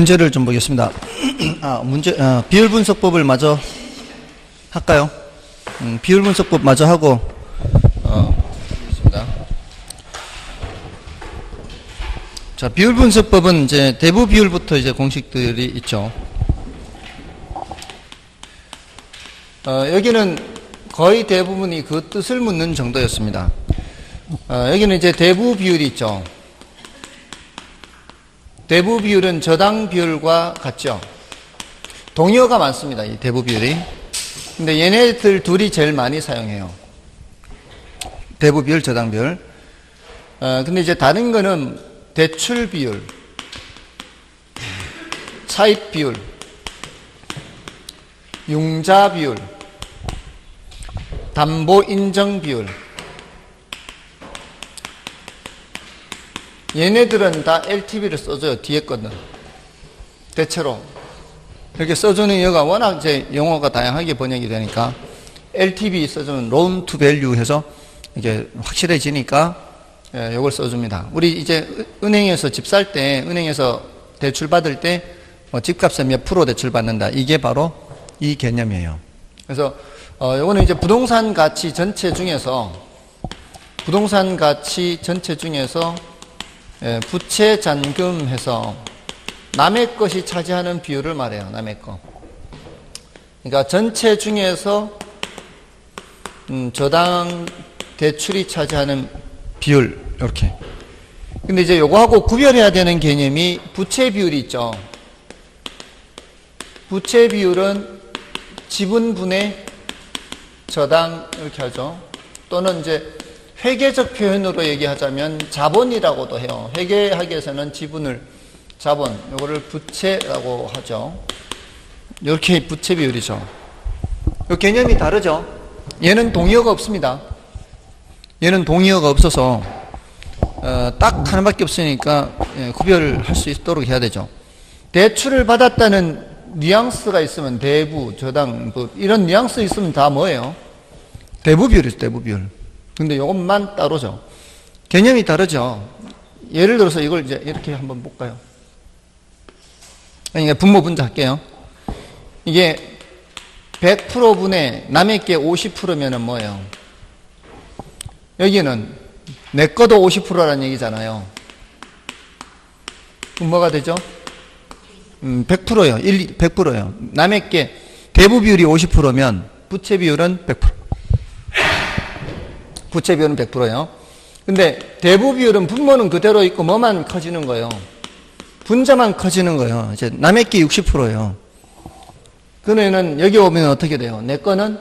문제를 좀 보겠습니다. 아, 문제, 아, 비율 분석법을 마저 할까요? 음, 비율 분석법 마저 하고, 어. 자, 비율 분석법은 이제 대부 비율부터 이제 공식들이 있죠. 어, 여기는 거의 대부분이 그 뜻을 묻는 정도였습니다. 어, 여기는 이제 대부 비율이 있죠. 대부 비율은 저당 비율과 같죠. 동의어가 많습니다. 이 대부 비율이. 근데 얘네들 둘이 제일 많이 사용해요. 대부 비율, 저당 비율. 어, 근데 이제 다른 거는 대출 비율, 차입 비율, 융자 비율, 담보 인정 비율. 얘네들은 다 LTV를 써줘요. 뒤에 거는. 대체로. 이렇게 써주는 여가 워낙 이제 용어가 다양하게 번역이 되니까 LTV 써주면 loan to value 해서 이게 확실해지니까 예, 요걸 써줍니다. 우리 이제 은행에서 집 살 때, 은행에서 대출 받을 때, 뭐 집값에 몇 프로 대출 받는다. 이게 바로 이 개념이에요. 그래서, 어, 요거는 이제 부동산 가치 전체 중에서, 부동산 가치 전체 중에서, 예, 부채 잔금 해서, 남의 것이 차지하는 비율을 말해요. 남의 거. 그러니까 전체 중에서, 음, 저당 대출이 차지하는 비율 이렇게. 근데 이제 요거하고 구별해야 되는 개념이 부채 비율이 있죠. 부채 비율은 지분분의 저당 이렇게 하죠. 또는 이제 회계적 표현으로 얘기하자면 자본이라고도 해요. 회계학에서는 지분을 자본 요거를 부채라고 하죠. 이렇게 부채 비율이죠. 요 개념이 다르죠. 얘는 동의어가 없습니다. 얘는 동의어가 없어서 어, 딱 하나밖에 없으니까 예, 구별을 할수 있도록 해야 되죠. 대출을 받았다는 뉘앙스가 있으면 대부, 저당, 뭐 이런 뉘앙스 있으면 다 뭐예요? 대부 비율이죠, 대부 비율. 근데 이것만 따로죠. 개념이 다르죠. 예를 들어서 이걸 이제 이렇게 한번 볼까요? 그러니까 분모 분자 할게요. 이게 100% 분의 남의 게 50%면은 뭐예요? 여기는 내 거도 50%라는 얘기잖아요. 그럼 뭐가 되죠? 음, 100%요. 1, 100%요. 남의 게 대부 비율이 50%면 부채 비율은 100%. 부채 비율은 100%예요. 근데 대부 비율은 분모는 그대로 있고 뭐만 커지는 거예요. 분자만 커지는 거예요. 이제 남의 게 60%예요. 그러면은 여기 오면 어떻게 돼요? 내 거는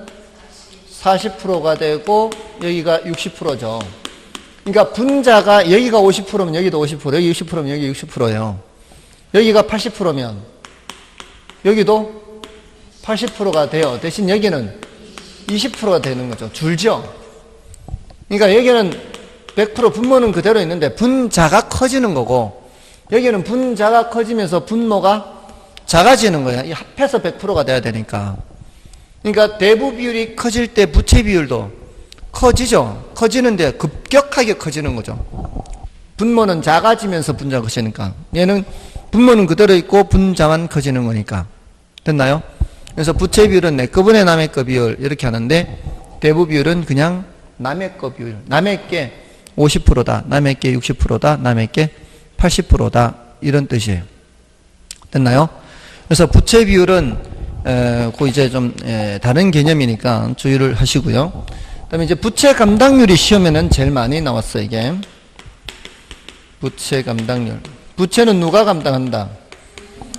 40%가 되고 여기가 60%죠. 그러니까 분자가 여기가 50%면 여기도 50%, 여기 60%면 여기 60%예요. 여기가 80%면 여기도 80%가 돼요. 대신 여기는 20%가 되는 거죠. 줄죠. 그러니까 여기는 100% 분모는 그대로 있는데 분자가 커지는 거고 여기는 분자가 커지면서 분모가 작아지는 거야. 이 합해서 100%가 돼야 되니까. 그러니까 대부 비율이 커질 때 부채 비율도 커지죠. 커지는데 급격하게 커지는 거죠. 분모는 작아지면서 분자가 커지니까. 얘는 분모는 그대로 있고 분자만 커지는 거니까. 됐나요? 그래서 부채 비율은 내 거분의 남의 거 비율 이렇게 하는데 대부 비율은 그냥 남의 거 비율. 남의 게 50%다. 남의 게 60%다. 남의 게 80%다. 이런 뜻이에요. 됐나요? 그래서 부채 비율은 에, 그 이제 좀 에, 다른 개념이니까 주의를 하시고요. 그다음에 이제 부채 감당률이 시험에는 제일 많이 나왔어요. 이게 부채 감당률. 부채는 누가 감당한다?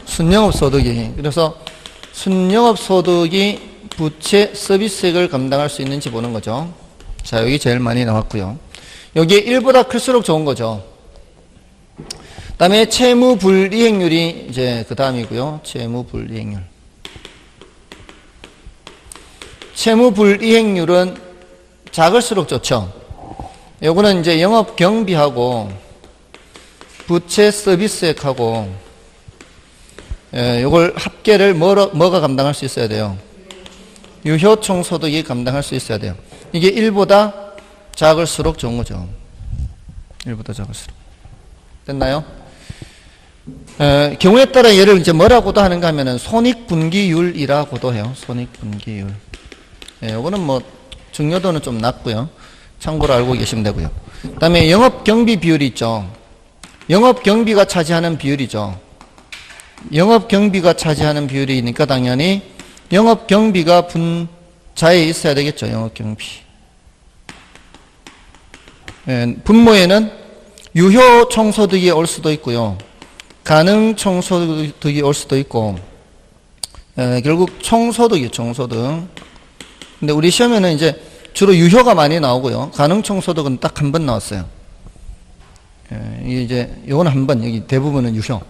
순영업 소득이. 그래서 순영업 소득이 부채 서비스액을 감당할 수 있는지 보는 거죠. 자 여기 제일 많이 나왔고요. 여기에 1보다 클수록 좋은 거죠. 그다음에 채무 불이행률이 이제 그 다음이고요. 채무 불이행률. 채무 불이행률은 작을수록 좋죠. 요거는 이제 영업 경비하고 부채 서비스액하고 예, 요걸 합계를 뭐가 감당할 수 있어야 돼요? 유효 총 소득이 감당할 수 있어야 돼요. 이게 1보다 작을수록 좋은 거죠. 1보다 작을수록. 됐나요? 에, 경우에 따라 얘를 이제 뭐라고도 하는가 하면은 손익분기율이라고도 해요. 손익분기율. 예, 요거는 뭐 중요도는 좀 낮고요. 참고로 알고 계시면 되고요. 그다음에 영업 경비 비율이 있죠. 영업 경비가 차지하는 비율이죠. 영업 경비가 차지하는 비율이니까 당연히 영업 경비가 분 자에 있어야 되겠죠. 영업 경비. 예, 분모에는 유효 총소득이 올 수도 있고요. 가능 총소득이 올 수도 있고, 예, 결국 총소득이 총소득. 근데 우리 시험에는 이제 주로 유효가 많이 나오고요. 가능 총소득은 딱 한 번 나왔어요. 예, 이게 이제 요거는 한 번, 여기 대부분은 유효.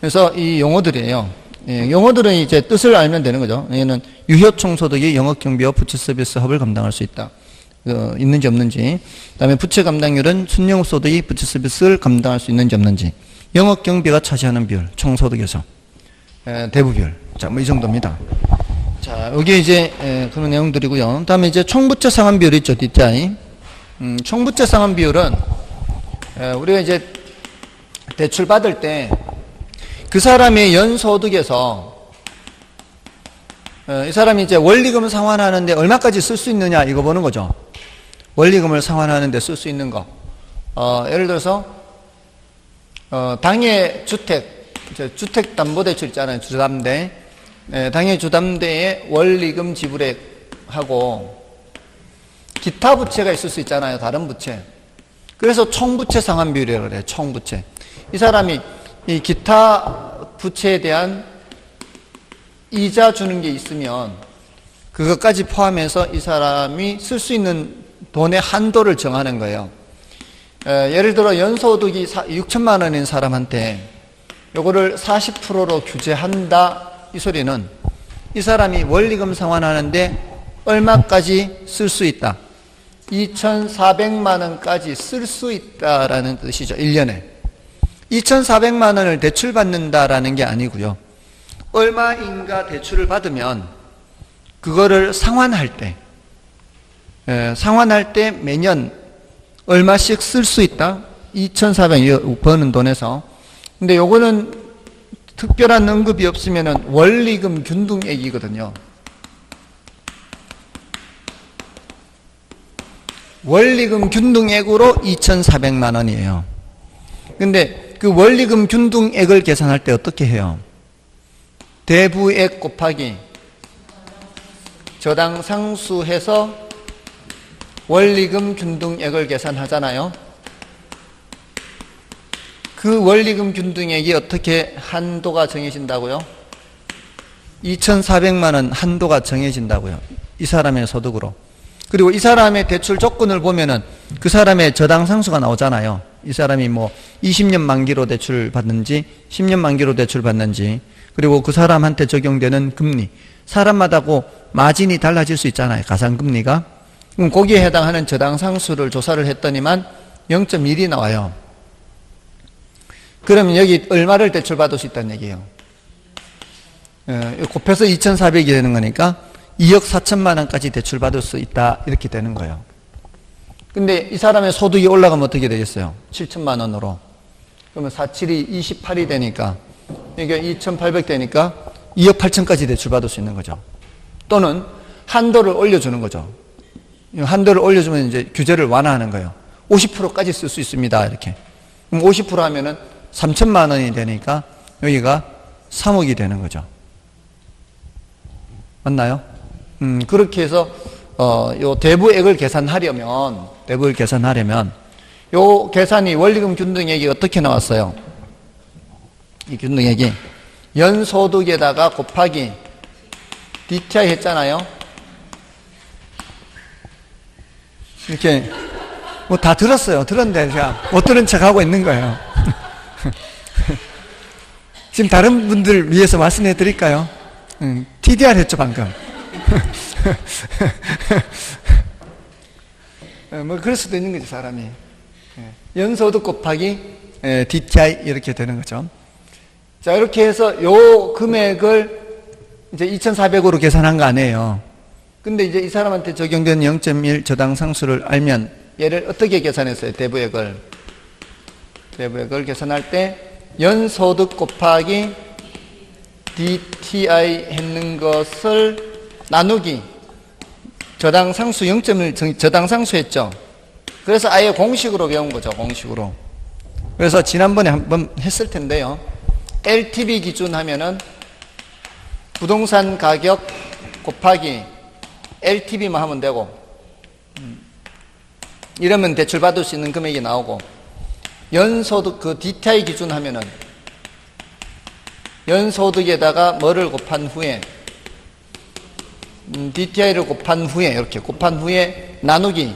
그래서 이 용어들이에요. 예, 용어들은 이제 뜻을 알면 되는 거죠. 얘는 유효 총 소득이 영업 경비와 부채 서비스 합을 감당할 수 있다. 어, 있는지 없는지. 그다음에 부채 감당률은 순영업 소득이 부채 서비스를 감당할 수 있는지 없는지. 영업 경비가 차지하는 비율, 총 소득에서 에, 대부 비율. 자, 뭐 이 정도입니다. 자, 여기 이제 에, 그런 내용들이고요. 그다음에 이제 총부채 상환 비율 있죠, DTI. 음, 총부채 상환 비율은 에, 우리가 이제 대출 받을 때 그 사람의 연소득에서 어, 이 사람이 이제 원리금을 상환하는데 얼마까지 쓸 수 있느냐 이거 보는 거죠. 원리금을 상환하는데 쓸 수 있는 거. 어, 예를 들어서 어, 당해 주택, 주택 담보대출 있잖아요. 주담대. 예, 당해 주담대에 원리금 지불액하고 기타 부채가 있을 수 있잖아요. 다른 부채. 그래서 총부채 상환 비율이라고 그래요. 총부채. 이 사람이 이 기타 부채에 대한 이자 주는 게 있으면 그것까지 포함해서 이 사람이 쓸 수 있는 돈의 한도를 정하는 거예요. 에, 예를 들어 연소득이 6천만 원인 사람한테 요거를 40%로 규제한다 이 소리는 이 사람이 원리금 상환하는데 얼마까지 쓸 수 있다. 2,400만 원까지 쓸 수 있다라는 뜻이죠. 1년에. 2,400만 원을 대출 받는다라는 게 아니고요. 얼마인가 대출을 받으면 그거를 상환할 때 에, 상환할 때 매년 얼마씩 쓸 수 있다. 2,400 버는 돈에서. 근데 요거는 특별한 언급이 없으면은 원리금 균등액이거든요. 원리금 균등액으로 2,400만 원이에요. 근데 그 원리금 균등액을 계산할 때 어떻게 해요? 대부액 곱하기 저당 상수해서 원리금 균등액을 계산하잖아요. 그 원리금 균등액이 어떻게 한도가 정해진다고요? 2,400만 원 한도가 정해진다고요. 이 사람의 소득으로. 그리고 이 사람의 대출 조건을 보면은 그 사람의 저당 상수가 나오잖아요. 이 사람이 뭐 20년 만기로 대출 받는지 10년 만기로 대출 받는지 그리고 그 사람한테 적용되는 금리 사람마다고 마진이 달라질 수 있잖아요. 가상금리가. 그럼 거기에 해당하는 저당 상수를 조사를 했더니만 0.1이 나와요. 그러면 여기 얼마를 대출 받을 수 있다는 얘기예요. 예, 곱해서 2,400이 되는 거니까 2억 4천만 원까지 대출 받을 수 있다 이렇게 되는 거예요. 근데 이 사람의 소득이 올라가면 어떻게 되겠어요? 7천만 원으로. 그러면 4, 7이 28이 되니까 이게 2,800 되니까 2억 8천까지 대출 받을 수 있는 거죠. 또는 한도를 올려주는 거죠. 한도를 올려주면 이제 규제를 완화하는 거예요. 50%까지 쓸 수 있습니다. 이렇게. 그럼 50% 하면은 3천만 원이 되니까 여기가 3억이 되는 거죠. 맞나요? 음, 그렇게 해서 어, 요 대부액을 계산하려면 대부액을 계산하려면 요 계산이 원리금 균등액이 어떻게 나왔어요? 이 균등액이 연소득에다가 곱하기 DTI 했잖아요. 이렇게 뭐 다 들었어요. 들었는데 제가 못 들은 척 하고 있는 거예요. 지금 다른 분들 위해서 말씀해 드릴까요? 응, TDR 했죠 방금. 뭐 그럴 수도 있는 거죠 사람이. 예. 연소득 곱하기 DTI 이렇게 되는 거죠. 자 이렇게 해서 요 금액을 이제 2,400으로 계산한 거 아니에요. 근데 이제 이 사람한테 적용된 0.1 저당 상수를 알면 얘를 어떻게 계산했어요? 대부액을. 대부액을 계산할 때 연소득 곱하기 DTI 했는 것을 나누기 저당 상수 0점을 저당 상수했죠. 그래서 아예 공식으로 배운 거죠. 공식으로. 그래서 지난번에 한번 했을 텐데요. LTV 기준 하면은 부동산 가격 곱하기 LTV만 하면 되고 음. 이러면 대출 받을 수 있는 금액이 나오고 연소득 그 DTI 기준 하면은 연소득에다가 뭐를 곱한 후에 음, DTI를 곱한 후에 이렇게 곱한 후에 나누기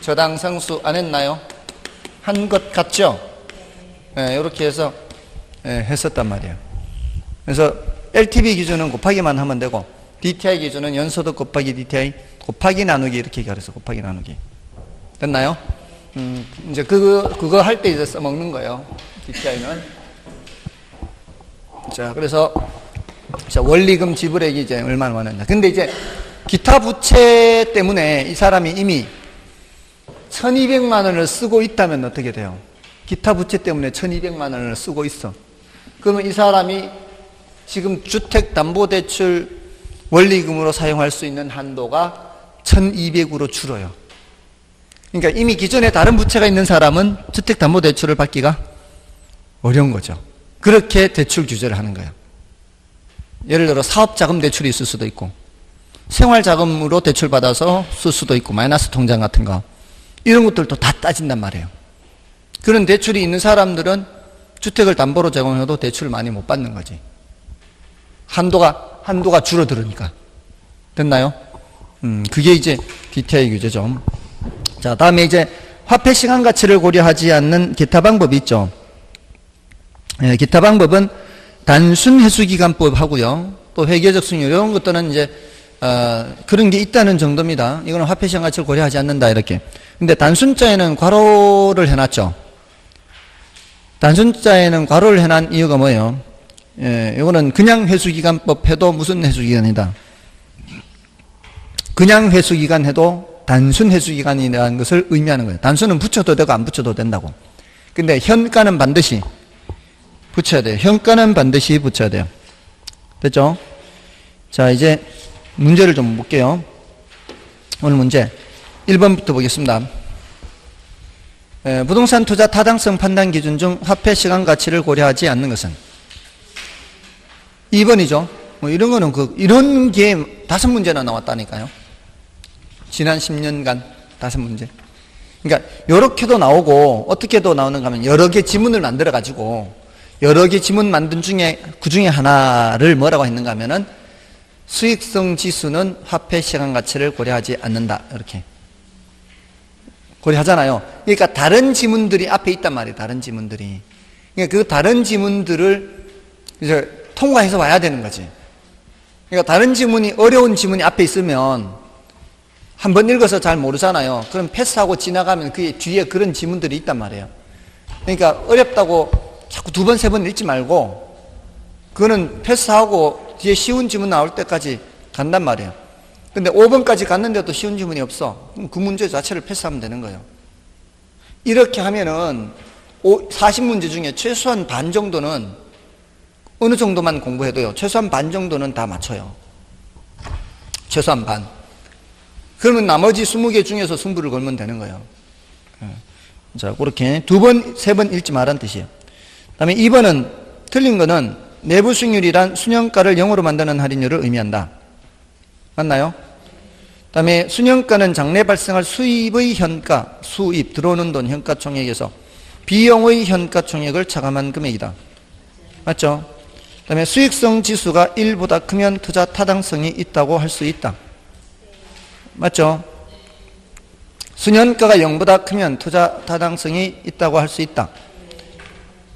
저당 상수 안 했나요? 한 것 같죠? 예, 이렇게 해서 예, 했었단 말이에요. 그래서 LTV 기준은 곱하기만 하면 되고 DTI 기준은 연소득 곱하기 DTI 곱하기 나누기 이렇게 가려서 곱하기 나누기 됐나요? 음, 이제 그거 그거 할 때 이제 써먹는 거예요. DTI는 자 그래서 자 원리금 지불액이 이제 얼마나 많았냐. 근데 이제 기타 부채 때문에 이 사람이 이미 1200만 원을 쓰고 있다면 어떻게 돼요? 기타 부채 때문에 1200만 원을 쓰고 있어. 그러면 이 사람이 지금 주택담보대출 원리금으로 사용할 수 있는 한도가 1200으로 줄어요. 그러니까 이미 기존에 다른 부채가 있는 사람은 주택담보대출을 받기가 어려운 거죠. 그렇게 대출 규제를 하는 거예요. 예를 들어 사업자금 대출이 있을 수도 있고 생활자금으로 대출받아서 쓸 수도 있고 마이너스 통장 같은 거 이런 것들도 다 따진단 말이에요. 그런 대출이 있는 사람들은 주택을 담보로 제공해도 대출을 많이 못 받는 거지. 한도가, 한도가 줄어들으니까. 됐나요? 음, 그게 이제 DTI 규제죠. 자, 다음에 이제 화폐 시간 가치를 고려하지 않는 기타 방법이 있죠. 예, 기타 방법은 단순 회수기간법 하고요. 또 회계적 수익률 이런 것들은 이제 어, 그런 게 있다는 정도입니다. 이거는 화폐 시간 가치를 고려하지 않는다 이렇게. 근데 단순자에는 괄호를 해놨죠. 단순자에는 괄호를 해놓은 이유가 뭐예요? 예, 이거는 그냥 회수기간법 해도 무슨 회수기간이다. 그냥 회수기간 해도 단순 회수기간이라는 것을 의미하는 거예요. 단순은 붙여도 되고 안 붙여도 된다고. 근데 현가는 반드시 붙여야 돼요. 현가는 반드시 붙여야 돼요. 됐죠? 자, 이제 문제를 좀 볼게요. 오늘 문제. 1번부터 보겠습니다. 에, 부동산 투자 타당성 판단 기준 중 화폐 시간 가치를 고려하지 않는 것은 2번이죠. 뭐 이런 거는 그 이런 게 다섯 문제나 나왔다니까요. 지난 10년간 다섯 문제. 그러니까 이렇게도 나오고 어떻게도 나오는가 하면 여러 개 지문을 만들어 가지고 여러 개 지문 만든 중에 그 중에 하나를 뭐라고 했는가 하면은 수익성 지수는 화폐 시간 가치를 고려하지 않는다. 이렇게. 고려하잖아요. 그러니까 다른 지문들이 앞에 있단 말이에요. 다른 지문들이. 그러니까 그 다른 지문들을 이제 통과해서 와야 되는 거지. 그러니까 다른 지문이 어려운 지문이 앞에 있으면 한 번 읽어서 잘 모르잖아요. 그럼 패스하고 지나가면 그 뒤에 그런 지문들이 있단 말이에요. 그러니까 어렵다고 자꾸 두 번, 세 번 읽지 말고 그거는 패스하고 뒤에 쉬운 지문 나올 때까지 간단 말이에요. 근데 5번까지 갔는데도 쉬운 지문이 없어. 그럼 그 문제 자체를 패스하면 되는 거예요. 이렇게 하면은 40문제 중에 최소한 반 정도는 어느 정도만 공부해도요. 최소한 반 정도는 다 맞춰요. 최소한 반. 그러면 나머지 20개 중에서 승부를 걸면 되는 거예요. 예. 자, 그렇게 두 번, 세 번 읽지 말란 뜻이에요. 그 다음에 2번은 틀린 거는 내부 수익률이란 수년가를 0으로 만드는 할인율을 의미한다. 맞나요? 그 다음에 수년가는 장래 발생할 수입의 현가, 수입, 들어오는 돈 현가 총액에서 비용의 현가 총액을 차감한 금액이다. 맞죠? 그 다음에 수익성 지수가 1보다 크면 투자 타당성이 있다고 할 수 있다. 맞죠? 수년가가 0보다 크면 투자 타당성이 있다고 할 수 있다.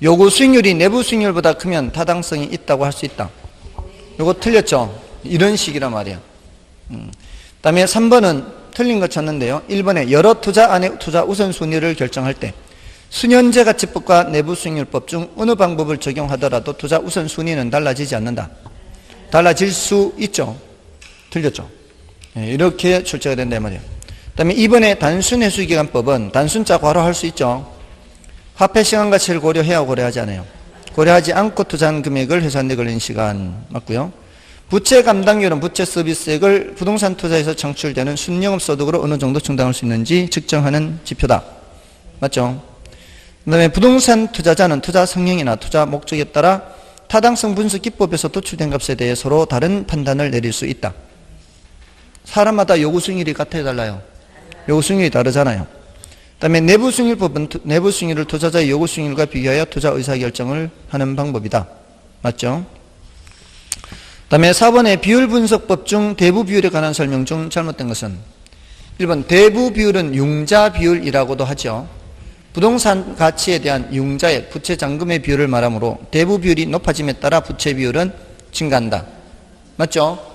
요구 수익률이 내부 수익률보다 크면 타당성이 있다고 할 수 있다. 요거 틀렸죠? 이런 식이란 말이야. 음. 다음에 3번은 틀린 거 찾는데요. 1번에 여러 투자 안에 투자 우선순위를 결정할 때 수년제 가치법과 내부 수익률법 중 어느 방법을 적용하더라도 투자 우선순위는 달라지지 않는다. 달라질 수 있죠. 틀렸죠. 네, 이렇게 출제가 된다 말이에요. 그 다음에 이번에 단순 회수기간법은 단순자 괄호할 수 있죠. 화폐 시간 가치를 고려해야 고려하지 않아요. 고려하지 않고 투자한 금액을 회수하는 데 걸리는 시간 맞고요. 부채 감당률은 부채 서비스액을 부동산 투자에서 창출되는 순영업 소득으로 어느 정도 충당할 수 있는지 측정하는 지표다. 맞죠? 그 다음에 부동산 투자자는 투자 성향이나 투자 목적에 따라 타당성 분석 기법에서 도출된 값에 대해 서로 다른 판단을 내릴 수 있다. 사람마다 요구 수익률이 같아요, 달라요? 요구 수익률이 다르잖아요. 그 다음에 내부 수익률법은 투- 내부 수익률을 투자자의 요구 수익률과 비교하여 투자 의사결정을 하는 방법이다. 맞죠? 그 다음에 4번의 비율 분석법 중 대부 비율에 관한 설명 중 잘못된 것은 1번 대부 비율은 융자 비율이라고도 하죠. 부동산 가치에 대한 융자액, 부채 잔금의 비율을 말하므로 대부 비율이 높아짐에 따라 부채 비율은 증가한다. 맞죠?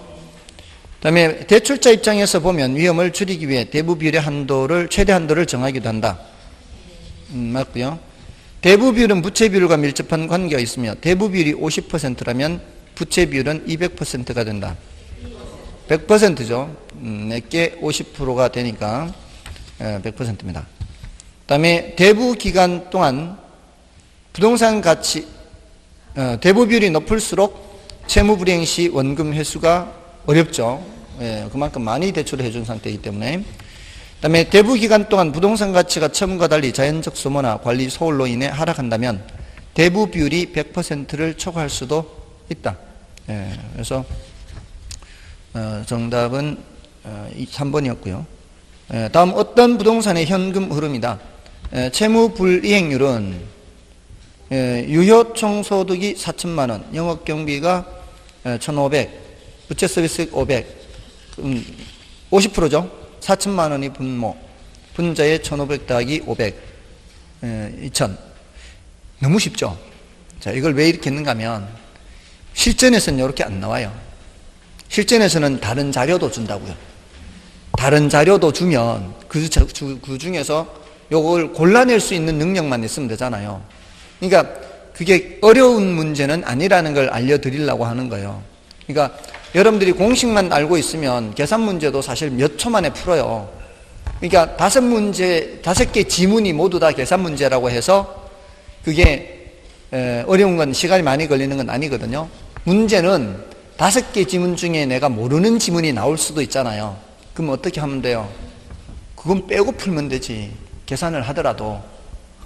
다음에 대출자 입장에서 보면 위험을 줄이기 위해 대부 비율의 한도를 최대 한도를 정하기도 한다. 음, 맞고요. 대부 비율은 부채 비율과 밀접한 관계가 있으며 대부 비율이 50%라면 부채 비율은 200%가 된다. 100%죠. 음, 내게 50%가 되니까 100%입니다. 다음에 대부 기간 동안 부동산 가치 어, 대부 비율이 높을수록 채무 불이행 시 원금 회수가 어렵죠. 예, 그만큼 많이 대출을 해준 상태이기 때문에. 그 다음에 대부 기간 동안 부동산 가치가 처음과 달리 자연적 소모나 관리 소홀로 인해 하락한다면 대부 비율이 100%를 초과할 수도 있다. 예, 그래서 어, 정답은 어, 3번이었고요. 예, 다음 어떤 부동산의 현금 흐름이다. 예, 채무 불이행률은 예, 유효 총소득이 4천만 원, 영업 경비가 1,500, 부채 서비스 500, 음, 50%죠. 4천만 원이 분모, 분자의 1,500 더하기 500, 예, 2,000. 너무 쉽죠. 자, 이걸 왜 이렇게 했는가 하면 실전에서는 이렇게 안 나와요. 실전에서는 다른 자료도 준다고요. 다른 자료도 주면 그, 그 중에서 요걸 골라낼 수 있는 능력만 있으면 되잖아요. 그러니까 그게 어려운 문제는 아니라는 걸 알려드리려고 하는 거예요. 그러니까 여러분들이 공식만 알고 있으면 계산 문제도 사실 몇 초 만에 풀어요. 그러니까 다섯 문제, 다섯 개 지문이 모두 다 계산 문제라고 해서 그게 에, 어려운 건 시간이 많이 걸리는 건 아니거든요. 문제는 다섯 개 지문 중에 내가 모르는 지문이 나올 수도 있잖아요. 그럼 어떻게 하면 돼요? 그건 빼고 풀면 되지. 계산을 하더라도.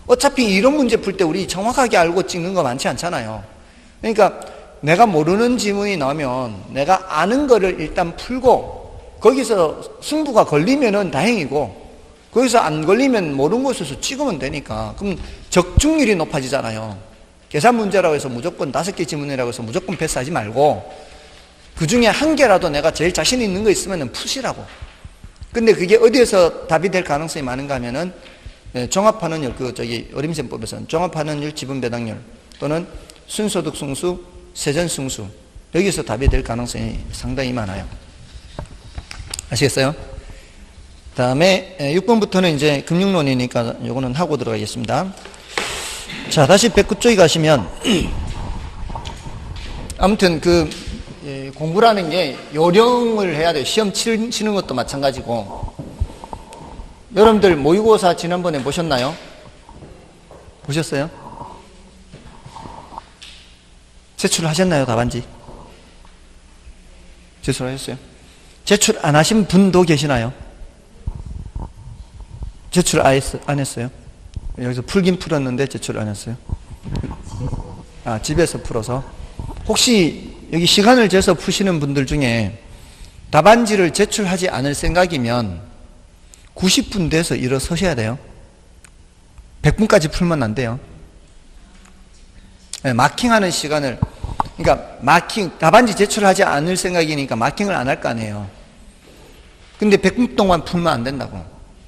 어차피 이런 문제 풀 때 우리 정확하게 알고 찍는 거 많지 않잖아요. 그러니까 내가 모르는 지문이 나오면 내가 아는 거를 일단 풀고 거기서 승부가 걸리면은 다행이고 거기서 안 걸리면 모르는 곳에서 찍으면 되니까 그럼 적중률이 높아지잖아요. 계산 문제라고 해서 무조건 다섯 개 지문이라고 해서 무조건 패스하지 말고 그 중에 한 개라도 내가 제일 자신 있는 거 있으면 푸시라고. 근데 그게 어디에서 답이 될 가능성이 많은가 하면은 예, 종합환원율, 그 저기 어림셈법에서는 종합환원율, 지분 배당률 또는 순소득 승수, 세전 승수 여기서 답이 될 가능성이 상당히 많아요. 아시겠어요? 다음에 6번부터는 이제 금융론이니까 요거는 하고 들어가겠습니다. 자, 다시 109쪽에 가시면 아무튼 그 예, 공부라는 게 요령을 해야 돼요. 시험 치- 치는 것도 마찬가지고. 여러분들 모의고사 지난번에 보셨나요? 보셨어요? 제출하셨나요, 답안지? 제출하셨어요? 제출 안 하신 분도 계시나요? 제출 안 했어요? 여기서 풀긴 풀었는데 제출 안 했어요? 아, 집에서 풀어서. 혹시 여기 시간을 재서 푸시는 분들 중에 답안지를 제출하지 않을 생각이면 90분 돼서 일어서셔야 돼요. 100분까지 풀면 안 돼요. 네, 마킹하는 시간을, 그러니까 마킹, 답안지 제출하지 않을 생각이니까 마킹을 안 할 거 아니에요. 근데 100분 동안 풀면 안 된다고.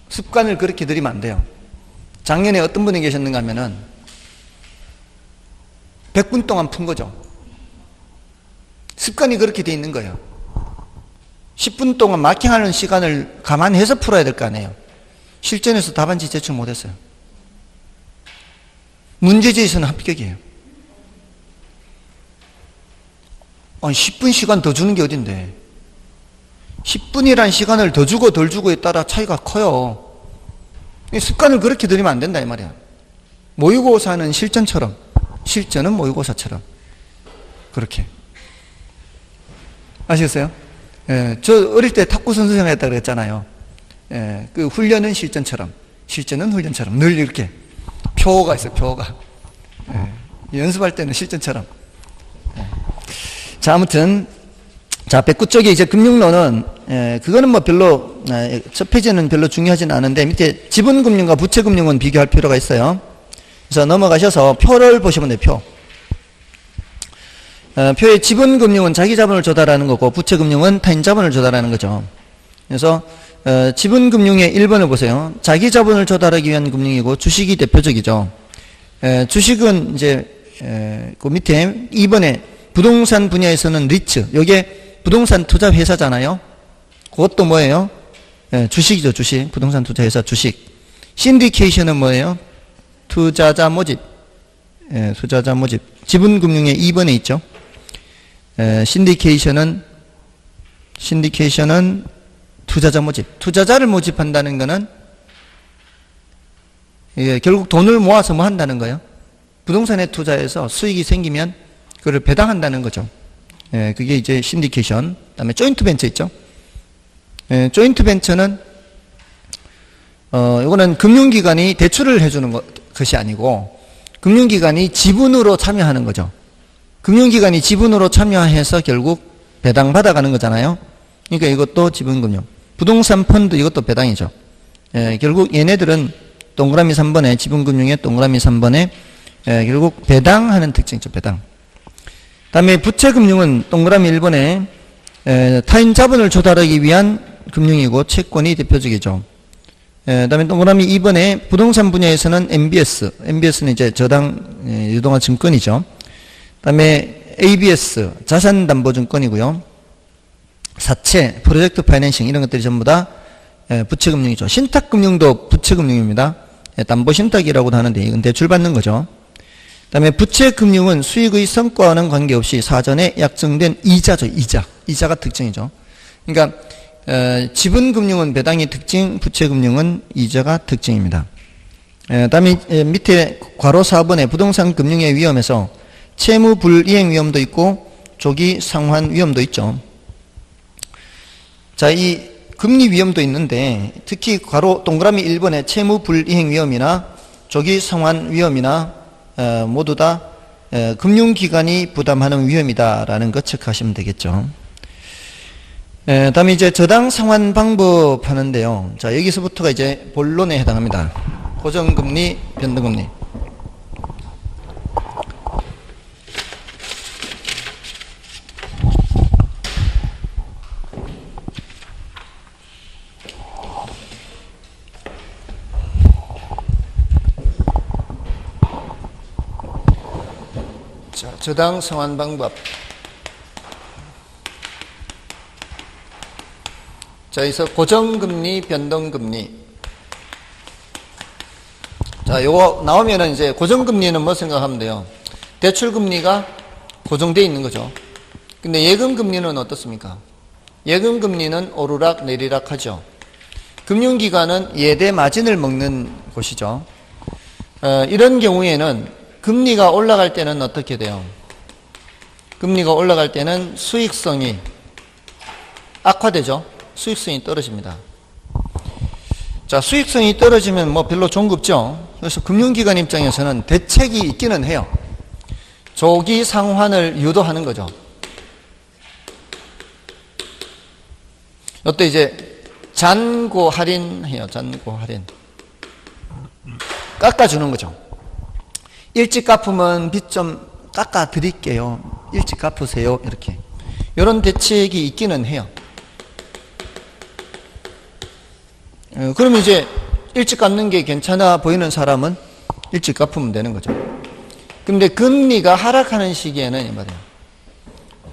습관을 그렇게 들이면 안 돼요. 작년에 어떤 분이 계셨는가 하면은 100분 동안 푼 거죠. 습관이 그렇게 돼 있는 거예요. 10분 동안 마킹하는 시간을 감안해서 풀어야 될 거 아니에요. 실전에서 답안지 제출 못했어요. 문제지에서는 합격이에요. 아니, 10분 시간 더 주는 게 어딘데. 10분이란 시간을 더 주고 덜 주고에 따라 차이가 커요. 이 습관을 그렇게 들이면 안 된다, 이 말이야. 모의고사는 실전처럼 실전은 모의고사처럼. 그렇게. 아시겠어요? 예, 저 어릴 때 탁구 선수 생활했다 그랬잖아요. 예, 그 훈련은 실전처럼, 실전은 훈련처럼 늘 이렇게 표가 있어요. 표가. 예, 연습할 때는 실전처럼. 예. 자, 아무튼 자, 109쪽에 이제 금융론은 예, 그거는 뭐 별로 예, 첫 페이지는 별로 중요하진 않은데 밑에 지분 금융과 부채 금융은 비교할 필요가 있어요. 그래서 넘어가셔서 표를 보시면 돼요. 표. 어, 표의 지분 금융은 자기 자본을 조달하는 거고 부채 금융은 타인 자본을 조달하는 거죠. 그래서 어, 지분 금융의 1번을 보세요. 자기 자본을 조달하기 위한 금융이고 주식이 대표적이죠. 에, 주식은 이제 에, 그 밑에 2번에 부동산 분야에서는 리츠. 요게 부동산 투자 회사잖아요. 그것도 뭐예요? 에, 주식이죠, 주식. 부동산 투자 회사 주식. 신디케이션은 뭐예요? 투자자 모집. 에, 투자자 모집. 지분금융의 2번에 있죠. 에, 신디케이션은 신디케이션은 투자자 모집. 투자자를 모집한다는 것은 예, 결국 돈을 모아서 뭐 한다는 거예요? 부동산에 투자해서 수익이 생기면 그걸 배당한다는 거죠. 예, 그게 이제 신디케이션. 그다음에 조인트 벤처 있죠. 예, 조인트 벤처는 어, 이거는 금융기관이 대출을 해주는 것, 것이 아니고 금융기관이 지분으로 참여하는 거죠. 금융기관이 지분으로 참여해서 결국 배당 받아가는 거잖아요. 그러니까 이것도 지분금융. 부동산 펀드 이것도 배당이죠. 예, 결국 얘네들은 동그라미 3번에 지분금융의 동그라미 3번에 예, 결국 배당하는 특징이죠. 배당. 다음에 부채금융은 동그라미 1번에 에, 타인 자본을 조달하기 위한 금융이고 채권이 대표적이죠. 에, 다음에 동그라미 2번에 부동산 분야에서는 MBS, MBS는 이제 저당 에, 유동화 증권이죠. 다음에 ABS, 자산담보증권이고요. 사채, 프로젝트 파이낸싱 이런 것들이 전부 다 에, 부채금융이죠. 신탁금융도 부채금융입니다. 에, 담보신탁이라고도 하는데 이건 대출받는 거죠. 다음에 부채금융은 수익의 성과와는 관계없이 사전에 약정된 이자죠. 이자. 이자가 특징이죠. 그러니까 어, 지분금융은 배당이 특징, 부채금융은 이자가 특징입니다. 에, 다음에 에, 밑에 괄호 4번에 부동산 금융의 위험에서 채무 불이행 위험도 있고 조기 상환 위험도 있죠. 자, 이 금리 위험도 있는데 특히 괄호 동그라미 1번에 채무 불이행 위험이나 조기 상환 위험이나 어, 모두 다 어, 금융기관이 부담하는 위험이다라는 것 체크하시면 되겠죠. 에, 다음에 이제 저당 상환 방법 하는데요. 자, 여기서부터가 이제 본론에 해당합니다. 고정금리, 변동금리. 자, 저당 상환 방법. 자, 여기서 고정금리, 변동금리. 자, 요거 나오면은 이제 고정금리는 뭐 생각하면 돼요? 대출금리가 고정되어 있는 거죠. 근데 예금금리는 어떻습니까? 예금금리는 오르락 내리락 하죠. 금융기관은 예대 마진을 먹는 곳이죠. 어, 이런 경우에는 금리가 올라갈 때는 어떻게 돼요? 금리가 올라갈 때는 수익성이 악화되죠. 수익성이 떨어집니다. 자, 수익성이 떨어지면 뭐 별로 없죠. 그래서 금융기관 입장에서는 대책이 있기는 해요. 조기 상환을 유도하는 거죠. 이때 이제 잔고 할인해요. 잔고 할인. 깎아주는 거죠. 일찍 갚으면 빚 좀 깎아 드릴게요. 일찍 갚으세요. 이렇게. 이런 대책이 있기는 해요. 어, 그러면 이제 일찍 갚는 게 괜찮아 보이는 사람은 일찍 갚으면 되는 거죠. 근데 금리가 하락하는 시기에는 이 말이에요.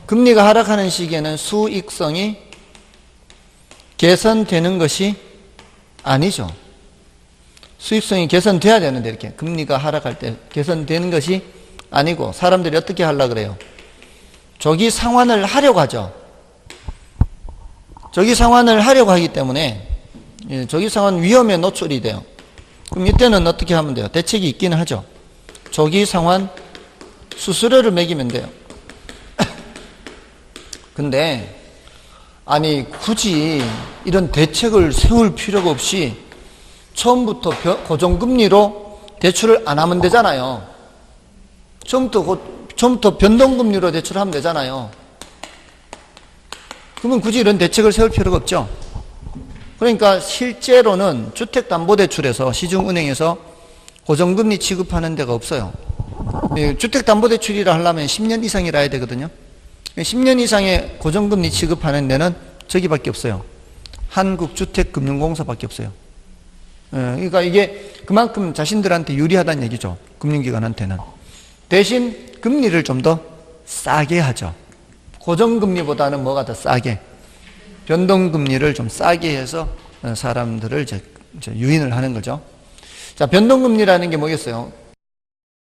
금리가 하락하는 시기에는 수익성이 개선되는 것이 아니죠. 수익성이 개선돼야 되는데 이렇게 금리가 하락할 때 개선되는 것이 아니고 사람들이 어떻게 하려 그래요? 조기 상환을 하려고 하죠. 조기 상환을 하려고 하기 때문에 예, 조기 상환 위험에 노출이 돼요. 그럼 이때는 어떻게 하면 돼요? 대책이 있기는 하죠. 조기 상환 수수료를 매기면 돼요. 근데 아니 굳이 이런 대책을 세울 필요가 없이 처음부터 벼- 고정금리로 대출을 안 하면 되잖아요. 처음부터 고- 처음부터 변동금리로 대출하면 되잖아요. 그러면 굳이 이런 대책을 세울 필요가 없죠. 그러니까 실제로는 주택담보대출에서 시중은행에서 고정금리 취급하는 데가 없어요. 예, 주택담보대출이라 하려면 10년 이상이라 해야 되거든요. 10년 이상의 고정금리 취급하는 데는 저기밖에 없어요. 한국주택금융공사밖에 없어요. 예, 그러니까 이게 그만큼 자신들한테 유리하다는 얘기죠. 금융기관한테는. 대신 금리를 좀 더 싸게 하죠. 고정금리보다는 뭐가 더 싸게. 변동금리를 좀 싸게 해서 어, 사람들을 이제 유인을 하는 거죠. 자, 변동금리라는 게 뭐겠어요?